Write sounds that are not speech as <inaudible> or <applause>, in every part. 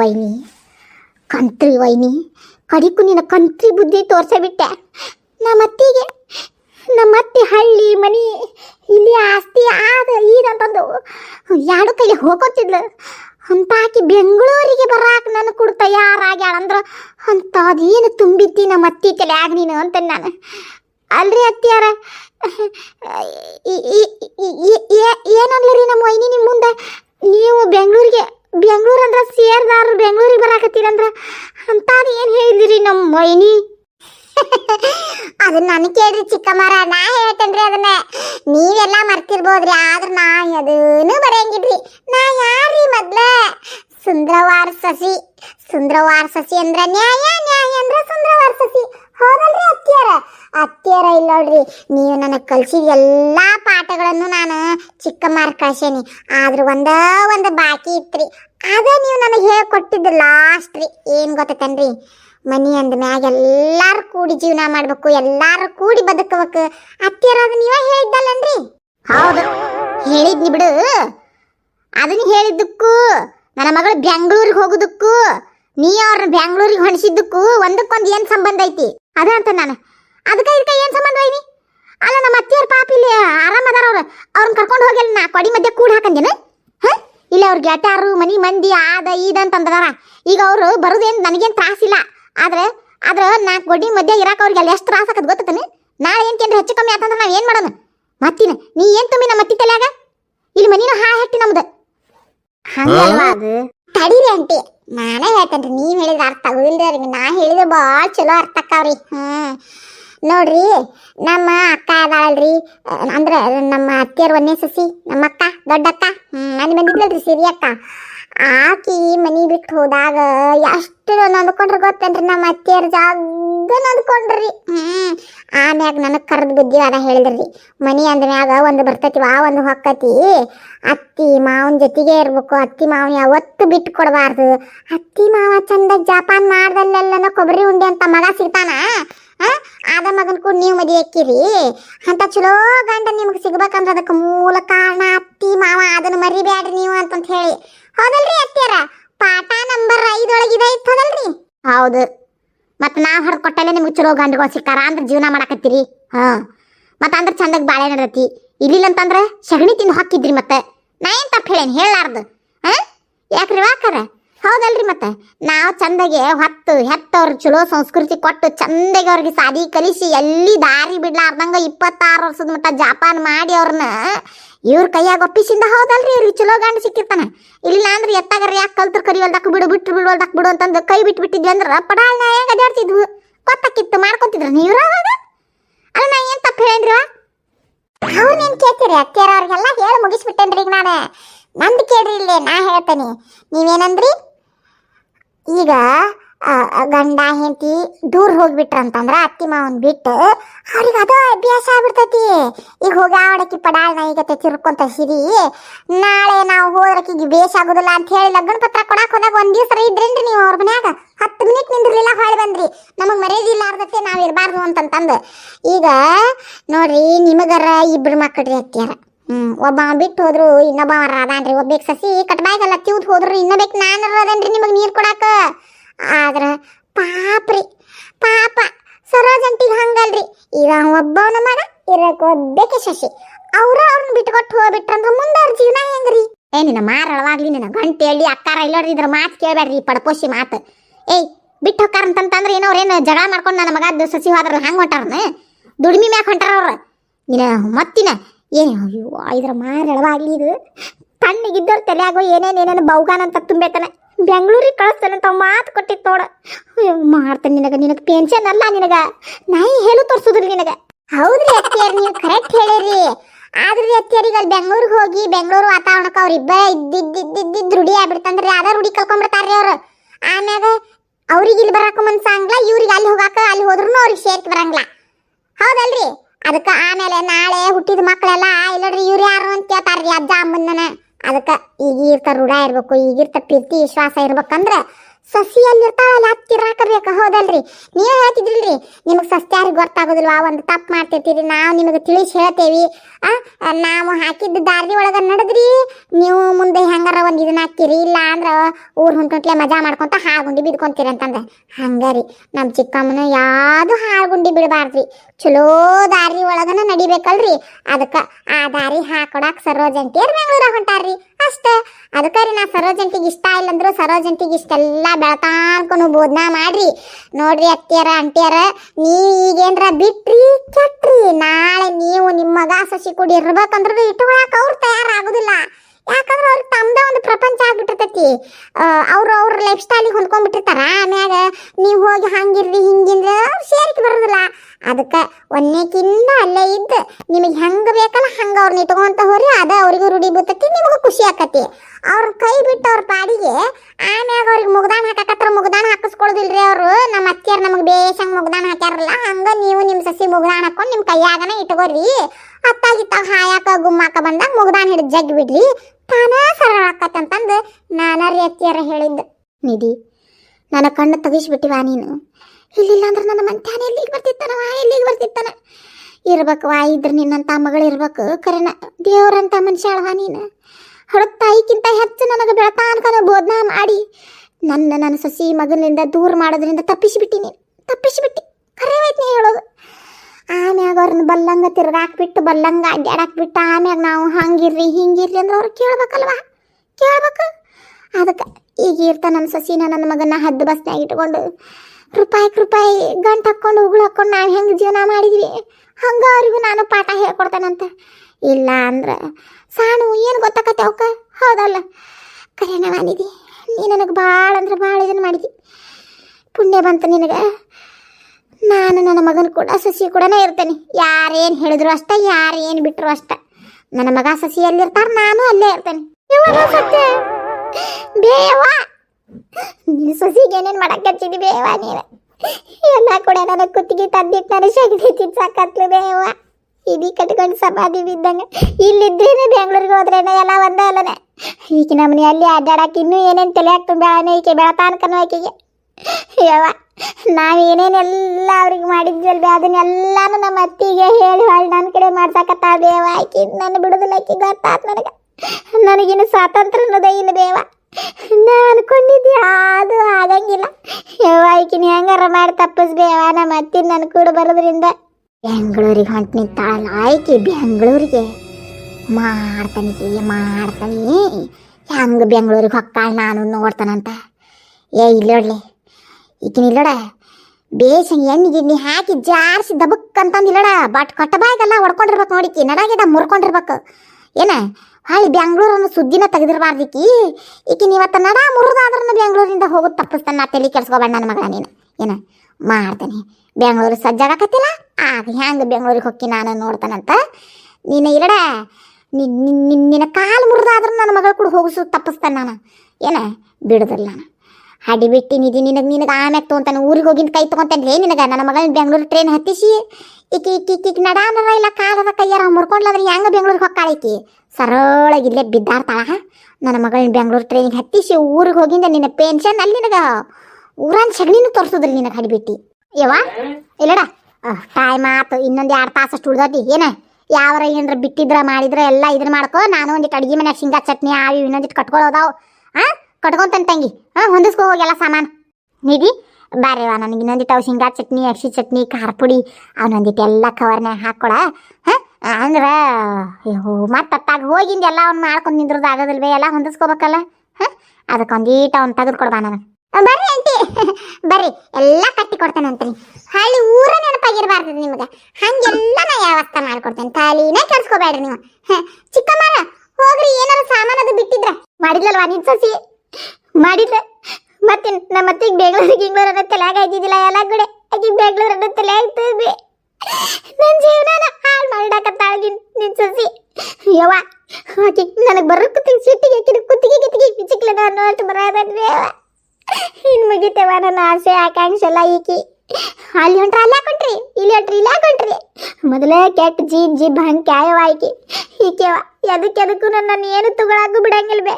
ವೈನಿ. ಕಂತ್ರಿ ವೈನಿ. ಕಡಿಕು ನಿನ್ನ ಕಂತ್ರಿ ಬುದ್ಧಿ ತೋರಿಸಬಿಟ್ಟೆ ನಮ್ಮ ಅತ್ತಿಗೆ, ನಮ್ಮ ಅತ್ತಿ ಹಳ್ಳಿ ಮನಿ, ಇಲ್ಲಿ ಆಸ್ತಿ ಆದ ಈದಂತಂದು ಎರಡು ಕೈಲಿ ಹೋಗೋತಿದ್ಲು ಅಂತ ಆಕಿ ಬೆಂಗಳೂರಿಗೆ ಬರಾಕ ನಾನು ಕೂಡ ತಯಾರಾಗ್ಯಾಳಂದ್ರ ಅಂತ ಅದೇನು ತುಂಬಿದ್ದಿ ನಮ್ಮ ಅತ್ತಿ ತಲೆಯಾಗ ನೀನು ಅಂತ ನಾನು. ಅಲ್ರಿ ಅತ್ತಿಯಾರ? ರೀ ನಮ್ಮ ವೈನಿ ನಿಮ್ಮ ಮುಂದೆ? ನೀವು ಬೆಂಗಳೂರಿಗೆ ಬೆಂಗಳೂರು ಅಂದ್ರೆ ಸೇರ್ದಾರ ಬೆಂಗಳೂರಿಗೆ ಬರಾಕತ್ತೀರಂದ್ರ ಅಂತಾದ ಏನು ಹೇಳಿದಿರಿ ನಮ್ಮ ವೈನಿ ಅದನ್ನ ನನಗೆ ಕೇಳ್ರಿ ಚಿಕ್ಕಮ್ಮರ ನಾ ಹೇಳ್ತೇನ್ರಿ ಅದನ್ನ ನೀವೆಲ್ಲ ಮರ್ತಿರ್ಬೋದ್ರಿ ಆದ್ರ ನಾ ಅದನ್ನು ಬರೆಯಂಗಿಲ್ರಿ ನಾ ಯಾರ್ರಿ ಮೊದ್ಲ ಸುಂದರವಾರ ಸಸಿ ಸುಂದರವಾರ ಸಸಿ ಅಂದ್ರ ನ್ಯಾಯ ನ್ಯಾಯ ಅಂದ್ರ ಸುಂದರವಾರ ಸಸಿ ಹೌದಲ್ರಿ ಅತ್ತಿಯರ ಅತ್ತಿಯರ ಇಲ್ಲ ನೋಡ್ರಿ ನೀವು ನನಗೆ ಕಲ್ಸಿದ ಎಲ್ಲಾ ಪಾಠಗಳನ್ನು ನಾನು ಚಿಕ್ಕ ಕಳ್ಸೇನಿ ಆದ್ರ ಒಂದ ಒಂದು ಬಾಕಿ ಇತ್ರಿ. ಅದೇ ನೀವು ನನಗೆ ಹೇಳ್ಕೊಟ್ಟಿದ್ದು ಲಾಸ್ಟ್ ರೀ. ಏನು ಗೊತ್ತೇನ್ರಿ ಮನಿ ಅಂದ ಮ್ಯಾಗ ಎಲ್ಲಾರು ಕೂಡಿ ಜೀವನ ಮಾಡ್ಬೇಕು, ಎಲ್ಲಾರು ಕೂಡಿ ಬದುಕಬೇಕು. ಅತ್ತಿಯರ ಅದು ನೀವೇ ಹೇಳಿದ್ದಲ್ಲನ್ರಿ? ಹೌದು. ಹೇಳಿದ್ನಿ ಬಿಡು. ಅದನ್ನ ಹೇಳಿದ್ದಕ್ಕೂ, ನನ್ನ ಮಗಳು ಬೆಂಗಳೂರಿಗೆ ಹೋಗೋದಕ್ಕೂ, ನೀ ಅವ್ರನ್ನ ಬೆಂಗಳೂರಿಗೆ ಹೊಣಿಸಿದ್ದಕ್ಕೂ ಒಂದಕ್ಕೊಂದು ಏನು ಸಂಬಂಧ ಐತಿ? ಅದ ಅಂತ ನಾನು. ಅದಕ್ಕೆ ಇದಕ್ಕೆ ಏನ್ ಸಂಬಂಧ ಐತಿ? ಅಲ್ಲ ನಮ್ಮ ಅತ್ತಿಯವ್ರ ಪಾಪ ಇಲ್ಲಿ ಆರಾಮದಾರ ಅವ್ರು. ಅವ್ರನ್ನ ಕರ್ಕೊಂಡು ಹೋಗಿಲ್ಲ ನಾ ಕೊಡಿ ಮಧ್ಯೆ ಕೂಡ ಹಾಕಂದೇನೆ? ಹ? ಇಲ್ಲ ಅವ್ರ ಗ್ಯಾಟಾರು ಮನಿ ಮಂದಿ ಆದ ಈದ ಅಂತ ಅಂದದಾರ. ಈಗ ಅವರು ಬರೋದೇನು ನನಗೇನು ತ್ರಾಸಿಲ್ಲ ಆದ್ರೆ ಆದ್ರೆ ನಾಲ್ಕು ಕೊಡಿ ಮಧ್ಯೆ ಇರಾಕ ಅವ್ರಿಗೆ ಅಲ್ಲಿ ಎಷ್ಟು ತ್ರಾಸ ಆಕತ್ ಗೊತ್ತೇನೆ ನಾಳೆ ಏನು ಕೇಂದ್ರ ಹೆಚ್ಚು ಕಮ್ಮಿ ಆತಂದ್ರೆ ನಾವು ಏನು ಮಾಡೋಣ ಮತ್ತಿನ ನೀ ಏನು ತುಂಬಿ ನಮ್ಮ ಅತ್ತಿ ತಲ್ಯಾಗ? ಇಲ್ಲಿ ಮನಿನ ಹಾ ಹಟ್ಟಿ ನಮ್ದು. ಹಂಗಲ್ವಾ ಅದು? ತಡೀರಿ ಆಂಟಿ. ನಾನೇ ಹೇಳ್ತೇನ್ರಿ ನೀವ್ ಹೇಳಿದ್ರೆ ಅರ್ಥ ಆಗುದಿಲ್ರಿ ನಾ ಹೇಳಿದ್ರೆ ಭಾಳ ಚಲೋ ಅರ್ಥ ಆಕ್ಕಾವ್ರಿ ಹ್ಮ್. ನೋಡ್ರಿ, ನಮ್ಮ ಅಕ್ಕ ಅದಾಳಲ್ರಿ. ಅಂದ್ರೆ ನಮ್ಮ ಅತ್ತಿಯರ್ ಒಂದೇ ಸಸಿ, ನಮ್ಮ ಅಕ್ಕ, ದೊಡ್ಡಕ್ಕ, ಹ್ಮ್, ಮನೆ ಬಂದಿದ್ಲಲ್ರಿ ಸಿರಿ ಅಕ್ಕ. ಆಕಿ ಮನಿ ಬಿಟ್ಟು ಹೋದಾಗ ಎಷ್ಟು ನೊಂದ್ಕೊಂಡ್ರಿ ಗೊತ್ತೇನ್ರಿ ನಮ್ಮ ಅತ್ತಿಯರ್ ಜಾಗ ನೊಂದ್ಕೊಂಡ್ರಿ. ಹ್ಮ್ ಆಮ್ಯಾಗ ನನಗ್ ಬುದ್ಧಿ ಬುದ್ಧಿವಾದ ಹೇಳಿದ್ರಿ. ಮನಿ ಅಂದ್ಮ್ಯಾಗ ಒಂದು ಬರ್ತೈತಿವ ಒಂದು ಹೊಕ್ಕತಿ. ಅತ್ತಿ ಮಾವನ ಜೊತೆಗೆ ಇರ್ಬೇಕು, ಅತ್ತಿ ಮಾವನ ಯಾವತ್ತು ಬಿಟ್ಟು ಕೊಡಬಾರ್ದು. ಅತ್ತಿ ಮಾವ ಚಂದ ಜಪಾನ್ ಮಾಡ್ದಲ್ಲೆಲ್ಲನ ಕೊಬ್ಬರಿ ಉಂಡೆ ಅಂತ ಮಗ ಸಿಗ್ತಾನ? ಆದ ಮಗನ್ ಕೂಡ ನೀವು ಮದುವೆ ಹಾಕಿರಿ ಅಂತ ಚಲೋ ಗಂಡ ನಿಮ್ಗೆ ಸಿಗ್ಬೇಕಂದ್ರೆ ಅದಕ್ಕೆ ಮೂಲ ಕಾರಣ ಅತ್ತಿ, ಮಾವ, ಅದನ್ನು ಮರಿಬೇಡ್ರಿ ನೀವು ಅಂತಂತ ಹೇಳಿ. ಹೌದಲ್ರಿ ಅತ್ತಿಯರ? ಪಾಠ ನಂಬರ್ ಐದೊಳಗೆ ಇದೆ ಹೌದಲ್ರಿ? ಹೌದು. ಮತ್ತೆ ನಾವ್ ಹೊರದ್ ಕೊಟ್ಟಲ್ಲೇ ನಿಮ್ಗೆ ಚಲೋ ಗಂಡಗಳು ಸಿಕ್ಕಾರ ಅಂದ್ರೆ ಜೀವನ ಮಾಡಕತ್ತೀರಿ. ಹಾ. ಮತ್ತೆ ಅಂದ್ರೆ ಚಂದಕ್ ಬಾಳೆ ನಡತಿ ಇಲ್ಲಿಲ್ಲ ಅಂತಂದ್ರೆ ಸಗಣಿ ತಿಂದು ಹಾಕಿದ್ರಿ ಮತ್ತೆ. ನಾ ಏನ್ ತಪ್ಪು ಹೇಳೇನು? ಹೇಳಾರ್ದು ಹಾ? ಯಾಕ್ರಿ ವಾಕರ ಹೌದಲ್ರಿ ಮತ್ತೆ? ನಾವು ಚಂದಗೆ ಹೊತ್ತು, ಹೆತ್ತವ್ರ ಚಲೋ ಸಂಸ್ಕೃತಿ ಕೊಟ್ಟು ಚಂದಗೆ ಅವ್ರಿಗೆ ಸಾದಿ ಕಲಿಸಿ ಎಲ್ಲಿ ದಾರಿ ಬಿಡ್ಲಾರ್ದಂಗ ಇಪ್ಪತ್ತಾರು ವರ್ಷದ ಮಟ್ಟ ಜಾಪಾನ್ ಮಾಡಿ ಅವ್ರನ್ನ ಇವ್ರ ಕೈಯಾಗ ಒಪ್ಪಿಸಿಂದ ಹೌದಲ್ರಿ ಇವ್ರಿಗೆ ಚಲೋ ಗಂಡ ಸಿಕ್ಕಿರ್ತಾನೆ. ಇಲ್ಲ ಅಂದ್ರೆ ಎತ್ತಾಗರ ಯಾಕೆ ಕಲ್ತ್ರ ಕರಿವಲ್ದಕ್ಕೆ ಬಿಡು ಬಿಟ್ಟು ಬಿಡುವಲ್ದಕ್ಕೆ ಬಿಡು ಅಂತಂದು ಕೈ ಬಿಟ್ಟು ಬಿಟ್ಟಿದ್ವಿ ಅಂದ್ರೆ ಪಡಾಳ್ನ ಹೆಂಗ್ ಅಡ್ಯಾಡ್ತಿದ್ವು? ಗೊತ್ತಾಕಿತ್ತು ಮಾಡ್ಕೊತಿದ್ರು ನೀವ್ರ ಅವಾಗ ಅಲ್ಲ ನಾ ಏನು ತಪ್ಪು ಹೇಳೇನ್ರಿ ಅವ್ರನ್ನೇನ್ ಕೇಳ್ತೀರಿ ಅತ್ತಿಯರ ಅವ್ರಿಗೆಲ್ಲ ಹೇಳಿ ಮುಗಿಸ್ಬಿಟ್ಟೇನ್ರಿ ಈಗ ನಾನು. ನಂದು ಕೇಳ್ರಿ ಇಲ್ಲೇ, ನಾ ಹೇಳ್ತೇನೆ. ನೀವೇನಂದ್ರಿ? ಈಗ ಗಂಡ ಹೆಂಡತಿ ದೂರ ಹೋಗ್ಬಿಟ್ರಂತಂದ್ರ ಅತ್ತಿ ಮಾವನ್ ಬಿಟ್ಟು ಅವ್ರಿಗೆ ಅದು ಅಭ್ಯಾಸ ಆಗ್ಬಿಡ್ತೈತಿ. ಈಗ ಹೋಗಿ ಪಡಾಳ್ನ ಈಗ ತಿರ್ಕೊಂತ ಸಿರಿ, ನಾಳೆ ನಾವು ಹೋದ್ರಕಿಗೆ ಬೇಸ್ ಆಗೋದಿಲ್ಲ ಅಂತ ಹೇಳಿ ಲಗ್ನ ಪತ್ರ ಕೊಡಕ್ಕೆ ಹೋದಾಗ ಒಂದ್ ದಿವಸ ಇದ್ರೇನ್ರಿ ನೀವು ಅವ್ರ ಮನ್ಯಾಗ? ಹತ್ತು ಮಿನಿಟ್ ನಿಂದಿರ್ಲಿಲ್ಲ ಹೊಳೆ ಬಂದ್ರಿ. ನಮಗೆ ಮರ್ಯಾದೆ ಇಲ್ಲಾರ್ದತ್ತೆ ನಾವು ಇರಬಾರ್ದು ಅಂತಂತಂದು. ಈಗ ನೋಡ್ರಿ, ನಿಮಗರ ಇಬ್ರು ಮಕ್ಕಳ್ರಿ ಅತ್ತಿಯಾರ. ಹ್ಮ್, ಒಬ್ಬ ಬಿಟ್ಟು ಹೋದ್ರು, ಇನ್ನೊಬ್ಬ ಅದಾನ್ರಿ. ಒಬ್ಬ ಸಸಿ ಕಟ್ಬಾಯ್ಗಲ್ಲ ತಿವ್ದು ಹೋದ್ರು ಇನ್ನೊಬೇಕ್ ನಾನು ಅದನ್ರಿ ನಿಮಗ್ ನೀರ್ ಕೊಡಾಕ. ಆದ್ರ ಪಾಪ್ರಿ, ಪಾಪ ಸರೋಜಂಟಿಗೆ ಹಂಗಲ್ರಿ. ಈಗ ಒಬ್ಬವನ ಮಗ ಇರಕ್ ಒಬ್ಬೇಕೆ ಶಶಿ. ಅವ್ರ ಅವ್ರನ್ನ ಬಿಟ್ಕೊಟ್ಟು ಹೋಗ್ಬಿಟ್ರಂದ್ರ ಮುಂದೆ ಜೀವನ ಹೆಂಗ್ರಿ? ಏ, ನಿನ್ನ ಮಾರಳವಾಗ್ಲಿ ನಿನ್ನ ಗಂಟೆ ಹೇಳಿ ಅಕ್ಕಾರ ಇಲ್ಲೋಡ್ರಿ ಇದ್ರ ಮಾತು ಕೇಳ್ಬೇಡ್ರಿ ಪಡಪೋಸಿ ಮಾತು. ಏಯ್ ಬಿಟ್ಟು ಹೋಗ್ತಾರ ಅಂತಂದ್ರೆ ಏನೋ ಅವ್ರೇನು ಜಗಳ ಮಾಡ್ಕೊಂಡು ನನ್ನ ಮಗದ್ದು ಸಸಿ ಹೋದ್ರ, ಹಂಗೆ ಹೊಂಟಾರನ? ದುಡಿಮೆ ಮ್ಯಾಗ ಹೊಂಟಾರ ಅವ್ರ. ಇನ್ನ ಮತ್ತಿನ ಏನು ಅಯ್ಯೋ ಇದ್ರ ಮಾರಳವಾಗ್ಲಿ ಇದು. ತಣ್ಣಗಿದ್ದವ್ರ ತಲೆಯಾಗೋ ಏನೇನು ಬೌಗಾನ ಅಂತ ತುಂಬೈತಾನೆ. ಬೆಂಗಳೂರಿಗೆ ಕಳಿಸ್ತಾನಂತ ಮಾತು ಕೊಟ್ಟಿತ್ತು ನೋಡ. ಮಾಡ್ತಾನೆ ನಿನಗೆ ನಿನಗೆ ಪೆನ್ಷನ್ ಅಲ್ಲ ನಿನಗೆ. ನಾಯಿ ಹೇಳು ತೋರ್ಸುದ್ರಿ ನಿನಗ. ಹೌದ್ರಿ ಅತ್ತಿಯರ್, ನೀವು ಕರೆಕ್ಟ್ ಹೇಳಿರಿ. ಆದ್ರೆ ಅತ್ತಿಯರಿಗೆ ಅಲ್ಲಿ ಬೆಂಗಳೂರಿಗೆ ಹೋಗಿ ಬೆಂಗಳೂರು ವಾತಾವರಣಕ್ಕೆ ಅವ್ರು ಇಬ್ಬ ಇದ್ದಿದ್ದಿದ್ದಿದ್ದು ರೂಢಿ ಆಗ್ಬಿಡ್ತಂದ್ರೆ. ಅದ ರೂಢಿ ಕಲ್ಕೊಂಡ್ಬಿಡ್ತಾರ್ರಿ ಅವರು. ಆಮ್ಯಾಗ ಅವ್ರಿಗೆ ಇಲ್ಲಿ ಬರಾಕ ಮನ್ಸಂಗ್ಲ ಇವ್ರಿಗೆ ಅಲ್ಲಿ ಹೋಗಾಕ ಅಲ್ಲಿ ಹೋದ್ರು ಅವ್ರಿಗೆ ಸೇರ್ಕ್ ಬರಂಗಿಲ್ಲ. ಹೌದಲ್ರಿ? ಅದಕ್ಕ ಆಮೇಲೆ ನಾಳೆ ಹುಟ್ಟಿದ ಮಕ್ಕಳೆಲ್ಲ ಇಲ್ಲಡ್ರಿ ಇವ್ರು ಯಾರು? ಅಂತ ಕೇಳ್ತಾರ್ರಿ ಅಜ್ಜ ಅಮ್ಮನ ಅದಕ್ಕೆ ಈಗ ಇರ್ತ ರೂಢ ಇರ್ಬೇಕು, ಈಗಿರ್ತ ಪ್ರೀತಿ, ವಿಶ್ವಾಸ ಇರ್ಬೇಕಂದ್ರ ಸಸಿಯಲ್ಲಿ ಹತ್ತಿ ಹಾಕಬೇಕು ಹೌದಲ್ರಿ? ನೀವೇ ಹೇಳ್ತಿದ್ರಿಲ್ರಿ, ನಿಮಗೆ ಸಸ್ಯಾರಿಗೆ ಗೊತ್ತಾಗೋದಿಲ್ವಾ? ಒಂದು ತಪ್ಪು ಮಾಡ್ತಿರ್ತೀರಿ, ನಾವು ನಿಮಗೆ ತಿಳಿಸಿ ಹೇಳ್ತೇವಿ. ನಾವು ಹಾಕಿದ್ದ ದಾರಿ ಒಳಗೆ ನಡೆದ್ರಿ, ನೀವು ಮುಂದೆ ಹೆಂಗಾರ ಒಂದು ಇದನ್ನ ಹಾಕ್ತೀರಿ? ಇಲ್ಲ ಅಂದ್ರೆ ಊರ್ ಹೊಂಟೊಂಟ್ಲೆ ಮಜಾ ಮಾಡ್ಕೊಂತ ಹಾಳ್ಗುಂಡಿ ಬಿದ್ಕೊಂತೀರಿ ಅಂತಂದ. ಹಂಗಾರಿ ನಮ್ಮ ಚಿಕ್ಕಮ್ಮನ ಯಾವುದು ಹಾಳ್ಗುಂಡಿ ಬಿಡಬಾರ್ದ್ರಿ. ಚಲೋ ದಾರಿ ಒಳಗನ ನಡಿಬೇಕಲ್ರಿ. ಅದಕ್ಕೆ ಆ ದಾರಿ ಹಾಕೊಡಕ್ಕೆ ಸರೋಜಂಟಿಯರ್ ಬೆಂಗಳೂರಾಗ ಹೊಂಟಾರ್ರಿ. ಅಷ್ಟ. ಅದಕ್ಕೆ ರೀ ನಾ ಸರೋಜಂಟಿಗೆ ಇಷ್ಟ ಇಲ್ಲ ಅಂದ್ರು ಸರೋಜಂಟಿಗೆ ಇಷ್ಟೆಲ್ಲ ಬೆಳತಾನ್ಕೊಂಡು ಬೋಧನಾ ಮಾಡ್ರಿ. ನೋಡ್ರಿ ಅತ್ತಿಯರ ಅಂಟಿಯರ ನೀವು ಈಗೇನ್ರ ಬಿಟ್ರಿ, ಕೆಟ್ರಿ. ನಾಳೆ ನೀವು ನಿಮ್ಮ ಮಗ ಸಸಿ ಕೂಡಿ ಇರ್ಬೇಕಂದ್ರೂ ಇಟ್ಕೊಳಕ್ ಅವ್ರು ತಯಾರಾಗೋದಿಲ್ಲ. ಯಾಕಂದ್ರೆ ಅವ್ರಿಗೆ ತಮ್ಮದೇ ಒಂದು ಪ್ರಪಂಚ ಆಗ್ಬಿಟ್ಟಿರ್ತೈತಿ. ಅವ್ರು ಅವ್ರ ಲೈಫ್ ಸ್ಟೈಲಿಗೆ ಹೊಂದ್ಕೊಂಡ್ಬಿಟ್ಟಿರ್ತಾರ. ಆಮ್ಯಾಗ ನೀವು ಹೋಗಿ ಹಂಗಿರ್ರಿ, ಹಿಂಗಿಂದ್ರೆ ಅವ್ರು ಸೇರಿಕೆ ಬರೋದಿಲ್ಲ. ಅದಕ್ಕೆ ಒಂದೇಕಿಂದ ಅಲ್ಲೇ ಇದ್ದು ನಿಮಗೆ ಹೆಂಗೆ ಬೇಕಲ್ಲ ಹಂಗೆ ಅವ್ರನ್ನ ಇಟ್ಕೊಂತ ಹೋರಿ, ಅದ ಅವ್ರಿಗೂ ರೂಢಿ ಬುತ್ತಿ ನಿಮಗೂ ಖುಷಿ ಆಕತಿ. ಅವ್ರ ಕೈ ಬಿಟ್ಟು ಅವ್ರ ಪಾಡಿಗೆ ಆಮ್ಯಾಗ ಅವ್ರಿಗೆ ಮುಗ್ದಾನ ಹಾಕಕತ್ರ ಮುಗ್ದಾನ ರೀ ಅವರು. ನಮ್ಮ ಅತ್ತಿಯರ್ ನಮಗೆ ಬೇಸಂಗ್ ಮುಗ್ದಾನ ಹಾಕ್ಯಾರಲ್ಲ, ಹಂಗೆ ನೀವು ನಿಮ್ಮ ಸಸಿ ಮುಗ್ದಾನ ಹಾಕೊಂಡು ನಿಮ್ಮ ಕೈಯಾಗನ ಇಟ್ಕೋರಿ. ಅತ್ತಾಗಿತ್ತಾಗ ಹಾಯಾಕ ಗುಮ್ಮಾಕ ಬಂದಾಗ ಮುಗ್ದಾನ ಹಿಡಿದು ಜಗ್ಗಿ ಬಿಡ್ರಿ ತಾನೇ ಸರಳ ಆಕತ್ತಂತಂದು ನಾನಾರಿ ಅತ್ತಿಯರ ಹೇಳಿದ್ದು. ನಿಧಿ, ನನ್ನ ಕಣ್ಣು ತೆಗಿಸ್ಬಿಟ್ಟಿವಾ ನೀನು? ಇಲ್ಲಿಲ್ಲ ಅಂದ್ರೆ ನನ್ನ ಮಂತ್ಯಾನ ಎಲ್ಲಿಗೆ ಬರ್ತಿತ್ತಾನವ ಎಲ್ಲಿಗೆ ಬರ್ತಿತ್ತಾನ ಇರ್ಬೇಕು ವಾ ಇದ್ರ ನಿನ್ನಂತ ಮಗಳು ಇರ್ಬೇಕು. ಕರೆನ, ದೇವ್ರಂತ ಮನುಷ್ಯ ಅಳವಾ ನೀನು? ಹೊರತು ತಾಯಿಕ್ಕಿಂತ ಹೆಚ್ಚು ನನಗೆ ಬೆಳತಾನ್ಕನ ಬೋಧನಾ ಮಾಡಿ ನನ್ನ ನನ್ನ ಸಸಿ ಮಗನಿಂದ ದೂರ ಮಾಡೋದ್ರಿಂದ ತಪ್ಪಿಸಿಬಿಟ್ಟಿ. ಖರೆ ಹೋಯ್ತು ನೀ ಹೇಳೋದು. ಆಮ್ಯಾಗ ಅವ್ರನ್ನ ಬಲ್ಲಂಗ ತಿರ್ಗಾಕ್ಬಿಟ್ಟು ಬಲ್ಲಂಗ ಅಡ್ಡಾಡಾಕ್ಬಿಟ್ಟು ಆಮ್ಯಾಗ ನಾವು ಹಂಗಿರ್ರಿ, ಹಿಂಗಿರ್ರಿ ಅಂದ್ರೆ ಅವ್ರು ಕೇಳ್ಬೇಕಲ್ವಾ? ಕೇಳ್ಬೇಕು. ಅದಕ್ಕೆ ಈಗ ಇರ್ತ ನನ್ನ ಸಸಿನ, ನನ್ನ ಮಗನ ಹದ್ದು ಬಸ್ನಾಗ ಇಟ್ಕೊಂಡು ರೂಪಾಯಿ ರೂಪಾಯಿ ಗಂಟು ಹಾಕ್ಕೊಂಡು, ಉಗುಳು ಹಾಕ್ಕೊಂಡು ನಾವು ಹೆಂಗೆ ಜೀವನ ಮಾಡಿದ್ವಿ? ಹಂಗೆ ಅವ್ರಿಗೂ ನಾನು ಪಾಠ ಹೇಳ್ಕೊಡ್ತೇನಂತ. ಇಲ್ಲ ಅಂದ್ರೆ ಸಾಣು, ಏನು ಗೊತ್ತಾಕತ್ತೆ ಅವಕ್ಕ? ಹೌದಲ್ಲ. ಕರೆನ ಮಾಡಿದಿ ನೀ ನನಗೆ ಭಾಳ ಅಂದ್ರೆ ಭಾಳ ಇದನ್ನು ಮಾಡಿದಿ. ಪುಣ್ಯ ಬಂತು ನಿನಗೆ. ನಾನು ನನ್ನ ಮಗನ ಕೂಡ ಸಸಿ ಕೂಡನೇ ಇರ್ತೇನೆ. ಯಾರೇನು ಹೇಳಿದ್ರು ಅಷ್ಟ, ಯಾರೇನು ಬಿಟ್ರು ಅಷ್ಟ. ನನ್ನ ಮಗ ಸಸಿ ಎಲ್ಲಿರ್ತಾರ, ನಾನು ಅಲ್ಲೇ ಇರ್ತೇನೆ. ಬೇವಾ ಸಸಿಗೆ ಏನೇನು ಮಾಡಕ್ಕೆ ಹಚ್ಚಿದಿ ಬೇವ ನೀನು ಎಲ್ಲ ಕೂಡ ನನ್ನ ಕುತ್ತಿಗೆ ತಂದಿಟ್ಟು ನಾನು ಶಕ್ತಿ ತಿನ್ಸಕತ್ಲು ಬೇವ. ಇದಿ ಕಟ್ಕೊಂಡು ಸಮಾಧಿ ಬಿದ್ದಂಗೆ. ಇಲ್ಲಿದ್ರೇನೆ ಬೆಂಗಳೂರಿಗೆ ಹೋದ್ರೇನೆ ಎಲ್ಲ ಒಂದ ಅಲ್ಲನೆ. ಈಕೆ ನಮ್ಮನೆ ಅಲ್ಲಿ ಅಡ್ಡಾಡಕ್ಕೆ ಇನ್ನೂ ಏನೇನು ತಲೆ ಹಾಕ್ತು ಬೇಳೆ ಈಕೆ ಬೆಳತಾನ್ಕನು ಆಕೆಗೆ. ಯವ ನಾವು ಏನೇನೆಲ್ಲ ಅವ್ರಿಗೆ ಮಾಡಿದ್ವಲ್ವೇ, ಅದನ್ನೆಲ್ಲಾನು ನಮ್ಮ ಅತ್ತಿಗೆ ಹೇಳಿ ಹೊಳ್ಳಿ ನನ್ನ ಕಡೆ ಮಾಡ್ಸಾಕತ್ತಾ ದೇವ ಆಕಿ ನನ್ನ ಬಿಡುದಿಲ್ಲ ಆಕಿ, ಗೊತ್ತಾತ್ ನನಗೆ. ನನಗಿನ್ನು ಸ್ವಾತಂತ್ರ್ಯ ಅನ್ನೋದೇ ಇಲ್ಲ ನಾ ಅನ್ಕೊಂಡಿದ್ದೆ, ಅದು ಆಗಂಗಿಲ್ಲ. ಯವ್ವ ನೀ ಹೆಂಗಾರ ಮಾಡಿ ತಪ್ಪಿಸ್ಬೇವ ನಮ್ಮ ಅತ್ತಿ ನನ್ನ ಕೂಡ ಬರೋದ್ರಿಂದ. ಬೆಂಗಳೂರಿಗೆ ಹೊಂಟು ನಿಂತಾಳಲ್ಲ ಆಯ್ಕೆ ಬೆಂಗಳೂರಿಗೆ. ಮಾಡ್ತಾನೆ ಮಾಡ್ತಾನೆ. ಹೆಂಗೆ ಬೆಂಗಳೂರಿಗೆ ಹೊಕ್ಕಾಳ ನಾನು ನೋಡ್ತಾನಂತ. ಏ ಇಲ್ಲೋಡ್ಲಿ ಈಕಿನ ಇಲ್ಲೋಡ ಬೇಸ ಎಣ್ಣೆ ಗಿಣ್ಣಿ ಹಾಕಿ ಜಾರ್ಸಿ ದಬಕ್ ಅಂತಂದು ಬಟ್ ಕೊಟ್ಟ ಬಾಯ್ಗೆಲ್ಲ ಹೊಡ್ಕೊಂಡಿರ್ಬೇಕು ನೋಡಿಕಿ ನಡಾಗಿದ ಮುರ್ಕೊಂಡಿರ್ಬೇಕು. ಏನ? ಹಾಳಿ ಬೆಂಗಳೂರು ಅನ್ನೋ ಸುದ್ದಿನ ತೆಗೆದಿರಬಾರ್ದಿಕ್ಕಿ. ಈಕಿನ ಇವತ್ತು ನಡ ಮುರಿದಾದ್ರೂ ಬೆಂಗಳೂರಿಂದ ಹೋಗೋದು ತಪ್ಪಿಸ್ತಾನೆ ನಾ ತಲೆ ಕೆಡ್ಸ್ಕೊಬೇಡ ನನ್ನ ಮಗಳ ನೀನು. ಏನು? ಮಾಡ್ತಾನೆ. ಬೆಂಗಳೂರು ಸಜ್ಜಾಗಕತ್ತಿಲ್ಲ? ಆಗ ಹೆಂಗೆ ಬೆಂಗಳೂರಿಗೆ ಹೋಗಿ ನಾನು ನೋಡ್ತಾನಂತ? ನೀನು ಇರಡ. ನಿನ್ನ ಕಾಲು ಮುರಿದಾದ್ರೂ ನನ್ನ ಮಗಳ ಕೂಡ ಹೋಗಿಸು ತಪ್ಪಿಸ್ತಾನೆ ನಾನು. ಏನ? ಬಿಡೋದಿಲ್ಲ ನಾನು. ಹಡಿ ಬಿಟ್ಟಿನಿ ನಿಧಿ ನಿನಗೆ ನಿನಗೆ ಆಮ್ಯಾಗ ತೊಗೊಂತಾನೆ ಊರಿಗೆ ಹೋಗಿಂದ ಕೈ ತೊಗೊಂತಾನೆ ನಿನಗೆ. ನನ್ನ ಮಗಳನ್ನ ಬೆಂಗಳೂರು ಟ್ರೈನ್ ಹತ್ತಿಸಿ. ಈಕಿ ಈಕಿ ಈಕಿಗೆ ನಡಾನರ ಇಲ್ಲ ಕಾಲದ ಕೈಯಾರ ಮುರ್ಕೊಂಡ್ಲಾದ್ರೆ ಹೆಂಗೆ ಬೆಂಗಳೂರಿಗೆ ಸರಳಾಗಿ ಇಲ್ಲೇ ಬಿದ್ದಾಡ್ತಾಳ ನನ್ನ ಮಗಳನ್ನ ಬೆಂಗಳೂರು ಟ್ರೈನಿಗೆ ಹತ್ತಿಸಿ ಊರಿಗೆ ಹೋಗಿಂದ ನಿನ್ನ ಪೆನ್ಷನ್ ಅಲ್ಲಿ ನಿನಗೆ ಊರನ್ ಸಗಣಿನೂ ತೋರಿಸೋದಿಲ್ಲ ನಿನಗೆ ಹಡಿಬಿಟ್ಟು ಯವ್ವ, ಇಲ್ಲಡ. ಟೈಮ್ ಆತು ಇನ್ನೊಂದು ಎರಡು ತಾಸು ಅಷ್ಟು ಉಳ್ದತಿ. ಏನ? ಯಾವರ ಏನಾರ ಬಿಟ್ಟಿದ್ರ ಮಾಡಿದ್ರ ಎಲ್ಲ ಇದನ್ನ ಮಾಡ್ಕೋ. ನಾನು ಒಂದಿಟ್ಟು ಅಡಿಗೆ ಮನ್ಯಾಗ ಶೇಂಗಾ ಚಟ್ನಿ, ಆವಿ ಇನ್ನೊಂದಿಟ್ಟು ಕಟ್ಕೊಳ್ಳೋದಾವ್ ಹಾ ಕಟ್ಕೊಂತಾನೆ ತಂಗಿ. ಹಾ ಹೊಂದಿಸ್ಕೊ ಹೋಗೆಲ್ಲ ಸಾಮಾನು. ನಿಧಿ ಬಾರೇವ ನನಗೆ ಇನ್ನೊಂದಿಟ್ಟು ಶೇಂಗಾ ಚಟ್ನಿ ಅಕ್ಷಿ ಚಟ್ನಿ ಖಾರ ಪುಡಿ ಅವನೊಂದಿಟ್ಟು ಎಲ್ಲ ಕವರ್ನಾಗ ಹಾಕೊಳ. ಹಾಂ? ಅಂದ್ರೆ ಮತ್ತೆ ಅತ್ತಾಗ ಹೋಗಿಂದ ಎಲ್ಲ ಅವ್ನು ಮಾಡ್ಕೊಂಡು ನಿಂದ್ರದ್ದು ಆಗೋದಿಲ್ವೇ? ಎಲ್ಲ ಹೊಂದಿಸ್ಕೋಬೇಕಲ್ಲ? ಹಾಂ? ಅದಕ್ಕೆ ಒಂದೀಟ ಅವ್ನು ತೆಗೆದು ಕೊಡ್ಬಾ ನನಗೆ. ಬರ್ರಿ ಅಂತಿ <laughs> ಬರ್ರಿ ಎಲ್ಲ ಕಟ್ಟಿ ಕೊಡ್ತೇನೆ ಅಂತೀನಿ ಹಳ್ಳಿ ಊರ ನೆನಪಾಗಿರ್ಬಾರ್ದು ನಿಮಗೆ. ಹಂಗೆಲ್ಲ ನಾ ಯಾವತ್ತ ಮಾಡ್ಕೊಡ್ತೇನೆ. ತಾಲಿನೇ ಕೆಡ್ಸ್ಕೋಬೇಡ್ರಿ ನೀವು. ಹ, ಚಿಕ್ಕಮ್ಮರ ಹೋಗ್ರಿ ಏನಾರ ಸಾಮಾನು ಅದು ಬಿಟ್ಟಿದ್ರ. ಮಾಡಿದ್ಲಲ್ವಾ ನಿನ್ ಸಸಿ ಮಾಡಿದ್ಲ ಮತ್ತೆ ನಮ್ಮ ಅತ್ತಿಗೆ ಬೆಂಗಳೂರಿಗೆ ಗಿಂಗ್ಳೂರ್ ಅನ್ನೋ ತಲೆಯಾಗ ಇದ್ದಿದ್ದಿಲ್ಲ, ಎಲ್ಲ ಕಡೆ ಆಕಿ ಬೆಂಗಳೂರು ಅನ್ನೋ ತಲೆ ಆಗ್ತದೆ. ನನ್ನ ಜೀವನ ಹಾಳು ಮಾಡಾಕತ್ತಾಳ ನಿನ್ ಸಸಿ. ಯವ್ವ, ಆಕಿ ನನಗೆ ಬರೋ ಕುತ್ತಿಗೆ ಸಿಟ್ಟಿಗೆ ಆಕಿನ ಕುತ್ತಿಗೆ ಗಿತ್ತಿಗೆ ಪಿಚಿಕ್ಲನ ಅನ್ನೋ ಅಷ್ಟು ಬರೋದನ್ರಿ ಇನ್ನು ಇನ್ ಮುಗಿತೇವ ನನ್ನ ಆಸೆ, ಆಕಾಂಕ್ಷೆ ಎಲ್ಲ ಈಕಿ. ಅಲ್ಲಿ ಹೊಂಟ್ರೆ ಅಲ್ಲೇ ಹಾಕೊಂಡ್ರಿ, ಇಲ್ಲಿ ಹೊಂಟ್ರಿ ಇಲ್ಲಿ ಹಾಕೊಂಡ್ರಿ. ಮೊದಲೇ ಕೆಟ್ಟ ಜೀನ್ ಜಿಬ್ ಹಂಗೆ ಕ್ಯಾಯವ ಆಯ್ಕೆ ಈಕೆವ ಎದಕ್ಕೆ ಎದಕ್ಕೂ ನನ್ನ ಏನು ತಗೊಳಕ್ಕೂ ಬಿಡಂಗಿಲ್ವೇ.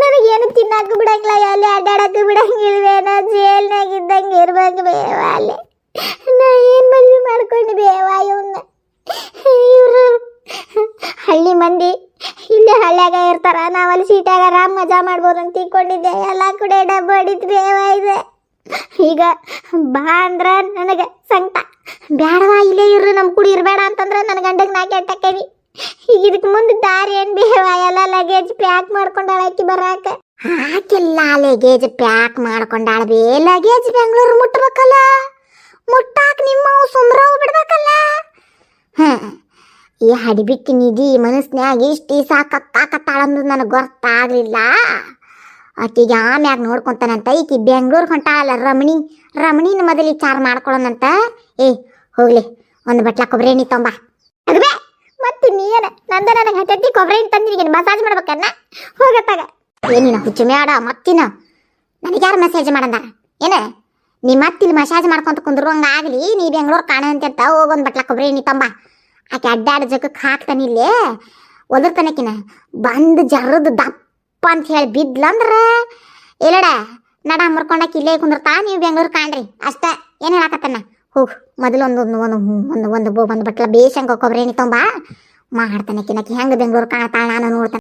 ನನಗೇನು ತಿನ್ನಕ್ಕೆ ಬಿಡಂಗಿಲ್ಲ, ಎಲ್ಲಿ ಅಡ್ಡಾಡಕ್ಕೆ ಬಿಡಂಗಿಲ್ವೇನೋ ಜೇಲ್ನಾಗ ಇದ್ದಂಗೆ ಇರ್ಬೇಕು ಬೇವ ಅಲ್ಲಿ. ನಾ ಏನು ಮದುವೆ ಮಾಡ್ಕೊಂಡು ಬೇವ ಇವನ್ನ ಇವರು ಹಳ್ಳಿ ಮಂದಿ, ಇಲ್ಲಿ ಹಳ್ಳ್ಯಾಗ ಇರ್ತಾರ ಅಲ್ಲಿ ಸೀಟಾಗ ಆರಾಮ್ ಮಜಾ ಮಾಡ್ಬೋದು ಅಂತ ತಿಳ್ಕೊಂಡಿದ್ದೆ. ಎಲ್ಲ ಕಡೆ ಡಬ್ಬ ಹೊಡಿತು ಬೇವ ಇದೆ. ಈಗ ಬಾ ಅಂದ್ರೆ ನನಗೆ ಸಂಕಟ. ಬೇಡವಾ ಇಲ್ಲೇ ಇರು ನಮ್ಮ ಕೂಡ ಇರಬೇಡ ಅಂತಂದ್ರೆ ನನ್ನ ಗಂಡಗೆ ನಾ ಕೆಟ್ಟಕ್ಕೇವಿ ಇದಕ್ಕೆ ಮುಂದೆ ದಾರಿ ಏನ್ ಎಲ್ಲ ಲಗೇಜ್ ಪ್ಯಾಕ್ ಮಾಡ್ಕೊಂಡಾಳ ಬರಾಕ. ಆಕೆಲ್ಲ ಲಗೇಜ್ ಪ್ಯಾಕ್ ಮಾಡ್ಕೊಂಡಾಳ ಬೇ. ಲಗೇಜ್ ಬೆಂಗಳೂರು ಮುಟ್ಬೇಕಲ್ಲ? ಮುಟ್ಟಾಕ ನಿಮ್ಮ ಸುಮ್ರವ್ ಬಿಡ್ಬೇಕಲ್ಲ? ಈ ಹಡಿಬಿಟ್ಟಿ ನಿಧಿ ಮನಸ್ನ್ಯಾಗ ಇಷ್ಟು ಸಾಕತ್ತಾಕತ್ತಾಳ ಅನ್ನೋದು ನನಗೆ ಗೊತ್ತಾಗ್ಲಿಲ್ಲ. ಆಕಿಗೆ ಆಮ್ಯಾಗ ನೋಡ್ಕೊಂತಾನಂತ. ಈಕಿ ಬೆಂಗಳೂರು ಹೊಂಟಾಳಲ್ಲ ರಮಣಿ. ರಮಣಿನ ಮೊದಲು ವಿಚಾರ ಮಾಡ್ಕೊಳ್ಳೋಣಂತ ಏ, ಹೋಗ್ಲಿ. ಒಂದು ಬಟ್ಲ ಕೊಬ್ಬರಿ ಎಣ್ಣೆ ತೊಂಬ ಮತ್ತೆ ನೀನ ನಂದ ನನಗೆ ಹತ್ತಟ್ಟಿ ಕೊಬ್ಬರಿ ತಂದಿದ್ದೀನಿ ಮಸಾಜ್ ಮಾಡ್ಬೇಕನ್ನ? ಹೋಗತ್ತಾಗ. ಏನಿನ ಹುಚ್ಚು ಮೇಡ ಮತ್ತಿನ? ನನಗೆ ಯಾರು ಮೆಸೇಜ್ ಮಾಡಂದ ಏನ? ನೀ ಮತ್ತಿಲ್ಲಿ ಮಸಾಜ್ ಮಾಡ್ಕೊಂತ ಕುಂದ್ರಂಗ ಆಗ್ಲಿ, ನೀ ಬೆಂಗಳೂರು ಕಾಣ ಅಂತ ಹೋಗೊಂದ್ ಬಟ್ಲ ಕೊಬ್ಬರಿ ನೀ ತಂಬ. ಆಕೆ ಅಡ್ಡಾಡ ಜಗಕ್ಕೆ ಹಾಕ್ತಾನೆ ಇಲ್ಲೇ. ಒದರ್ತಾನಕಿನ. ಬಂದು ಜರದು ದಪ್ಪ ಅಂತ ಹೇಳಿ ಬಿದ್ಲಂದ್ರ ಇಲ್ಲಡ ನಡ ಮುರ್ಕೊಂಡಾಕಿ ಇಲ್ಲೇ ಕುಂದಿರ್ತಾ, ನೀವು ಬೆಂಗಳೂರು ಕಾಣ್ರಿ. ಅಷ್ಟ. ಏನು ಹೇಳಕತ್ತನ? ಹೋಗ್ ಮೊದಲು ಒಂದು ಒಂದು ಒಂದು ಒಂದು ಒಂದು ಬಟ್ಲ ಬೇಸಂಗ ಕೊಬ್ಬರಿ ತೊಂಬ. ಮಾಡ್ತಾನೆ ಕಿನಕಿ ಹೆಂಗೆ ಬೆಂಗಳೂರು ಕಾಣ್ತಾಳೆ ನಾನು ನೋಡ್ತಾನೆ.